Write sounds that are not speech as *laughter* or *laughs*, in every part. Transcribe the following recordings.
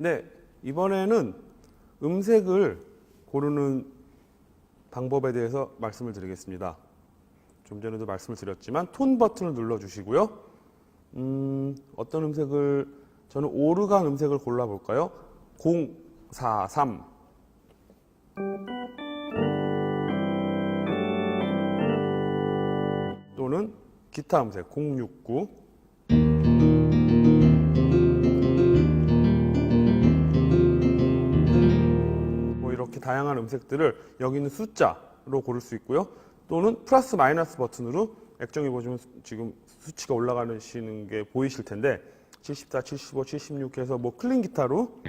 네, 이번에는 음색을 고르는 방법에 대해서 말씀을 드리겠습니다. 좀 전에도 말씀을 드렸지만 톤 버튼을 눌러주시고요. 음, 어떤 음색을 저는 오르간 음색을 골라볼까요? 043 또는 기타 음색 069 다양한 음색들을 여기 있는 숫자로 고를 수 있고요. 또는 플러스 마이너스 버튼으로 액정에 보시면 수- 지금 수치가 올라가시는 게 보이실 텐데 74, 75, 76 해서 뭐 클린 기타로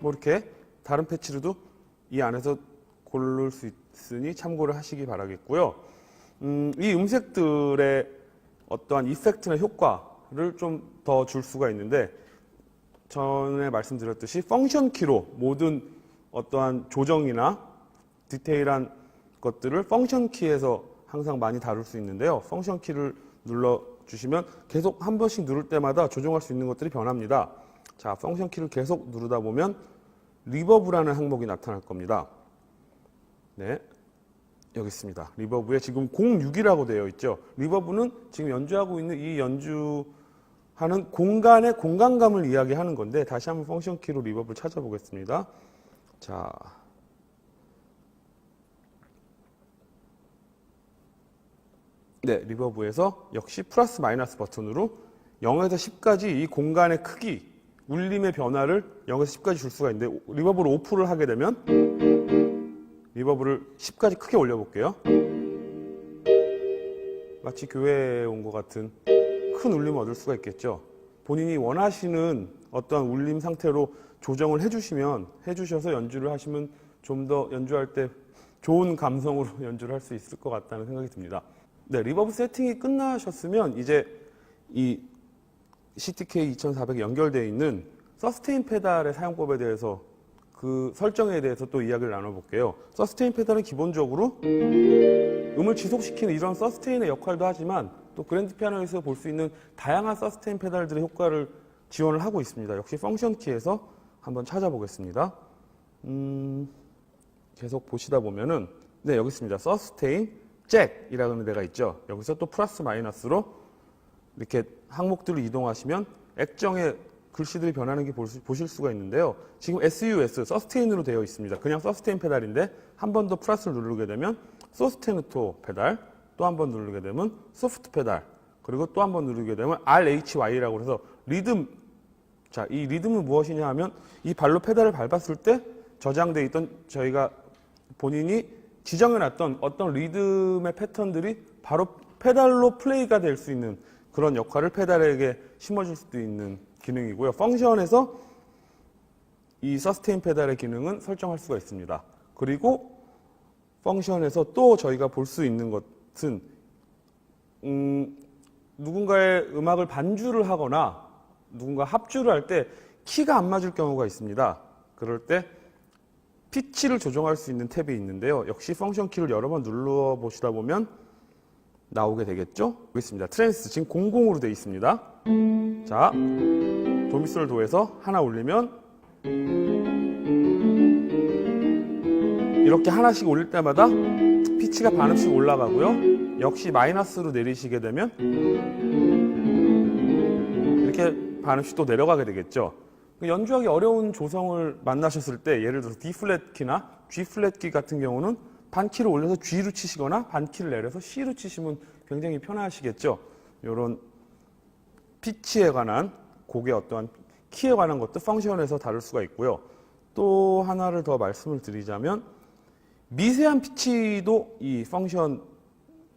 뭐 이렇게 다른 패치로도 이 안에서 고를 수 있으니 참고를 하시기 바라겠고요. 음, 이 음색들의 어떠한 이펙트나 효과를 좀 더 줄 수가 있는데 전에 말씀드렸듯이 펑션 키로 모든 어떠한 조정이나 디테일한 것들을 펑션 키에서 항상 많이 다룰 수 있는데요. 펑션 키를 눌러 주시면 계속 한 번씩 누를 때마다 조정할 수 있는 것들이 변합니다. 자, 펑션 키를 계속 누르다 보면 리버브라는 항목이 나타날 겁니다. 네. 여기 있습니다. 리버브에 지금 06이라고 되어 있죠. 리버브는 지금 연주하고 있는 이 연주 하는 공간의 공간감을 이야기하는 건데 다시 한번 펑션 키로 리버브를 찾아보겠습니다. 자. 네, 리버브에서 역시 플러스 마이너스 버튼으로 0에서 10까지 이 공간의 크기, 울림의 변화를 0에서 10까지 줄 수가 있는데 리버브를 오프를 하게 되면 리버브를 10까지 크게 올려볼게요. 마치 교회에 온 것 같은 큰 울림을 얻을 수가 있겠죠. 본인이 원하시는 어떤 울림 상태로 조정을 해주시면 해주셔서 연주를 하시면 좀 더 연주할 때 좋은 감성으로 *laughs* 연주를 할 수 있을 것 같다는 생각이 듭니다. 네, 리버브 세팅이 끝나셨으면 이제 이 CTK 2400에 연결되어 있는 서스테인 페달의 사용법에 대해서 그 설정에 대해서 또 이야기를 나눠볼게요. 서스테인 페달은 기본적으로 음을 지속시키는 이런 서스테인의 역할도 하지만 또 그랜드 피아노에서 볼 수 있는 다양한 서스테인 페달들의 효과를 지원을 하고 있습니다. 역시 펑션 키에서 한번 찾아보겠습니다. 음, 계속 보시다 보면은 네 여기 있습니다. 서스테인 잭이라는 데가 있죠. 여기서 또 플러스 마이너스로 이렇게 항목들을 이동하시면 액정의 글씨들이 변하는 게 보실 수가 있는데요. 지금 SUS, 서스테인으로 되어 있습니다. 그냥 서스테인 페달인데 한 번 더 플러스를 누르게 되면 소스테누토 페달, 또 한 번 누르게 되면 소프트 페달, 그리고 또 한 번 누르게 되면 RHY라고 해서 리듬. 자, 이 리듬은 무엇이냐 하면 이 발로 페달을 밟았을 때 저장돼 있던 저희가 본인이 지정해놨던 어떤 리듬의 패턴들이 바로 페달로 플레이가 될 수 있는 그런 역할을 페달에게 심어줄 수도 있는 기능이고요. 펑션에서 이 서스테인 페달의 기능은 설정할 수가 있습니다. 그리고 펑션에서 또 저희가 볼 수 있는 것 은 음, 누군가의 음악을 반주를 하거나 누군가 합주를 할 때 키가 안 맞을 경우가 있습니다. 그럴 때 피치를 조정할 수 있는 탭이 있는데요. 역시 펑션 키를 여러 번 눌러 보시다 보면 나오게 되겠죠? 여기 있습니다. 트랜스 지금 00으로 되어 있습니다. 자, 도미솔 도에서 하나 올리면 이렇게 하나씩 올릴 때마다 피치가 반음씩 올라가고요. 역시 마이너스로 내리시게 되면 이렇게 반음씩 또 내려가게 되겠죠. 연주하기 어려운 조성을 만나셨을 때 예를 들어서 D 플랫 키나 G 플랫 키 같은 경우는 반 키를 올려서 G로 치시거나 반 키를 내려서 C로 치시면 굉장히 편하시겠죠. 이런 피치에 관한 곡의 어떠한 키에 관한 것도 펑션에서 다룰 수가 있고요. 또 하나를 더 말씀을 드리자면 미세한 피치도 이 펑션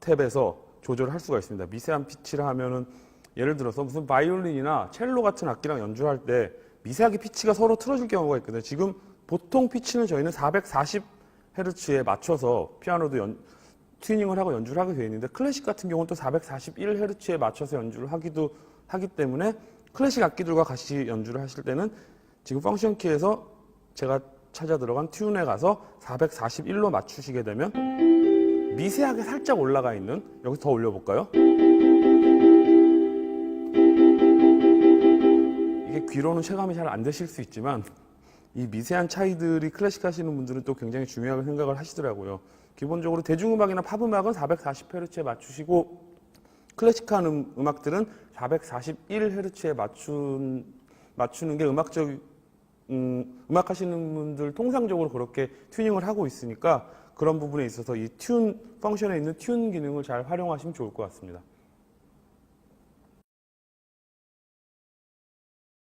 탭에서 조절할 수가 있습니다. 미세한 피치를 하면은 예를 들어서 무슨 바이올린이나 첼로 같은 악기랑 연주할 때 미세하게 피치가 서로 틀어질 경우가 있거든요. 지금 보통 피치는 저희는 440Hz에 맞춰서 피아노도 연, 튜닝을 하고 연주를 하게 되어 있는데 클래식 같은 경우는 또 441Hz에 맞춰서 연주를 하기도 하기 때문에 클래식 악기들과 같이 연주를 하실 때는 지금 펑션 키에서 제가 찾아 들어간 튠에 가서 441로 맞추시게 되면 미세하게 살짝 올라가 있는 여기서 더 올려볼까요? 이게 귀로는 체감이 잘 안 되실 수 있지만 이 미세한 차이들이 클래식 하시는 분들은 또 굉장히 중요하게 생각을 하시더라고요. 기본적으로 대중음악이나 팝음악은 441Hz에 맞추시고 클래식한 음, 음악들은 441Hz에 맞춘, 맞추는 게 음악적, 음, 음 악 하시는 분들 통상적으로 그렇게 튜닝을 하고 있으니까 그런 부분에 있어서 이 튠 펑션에 있는 튠 기능을 잘 활용하시면 좋을 것 같습니다.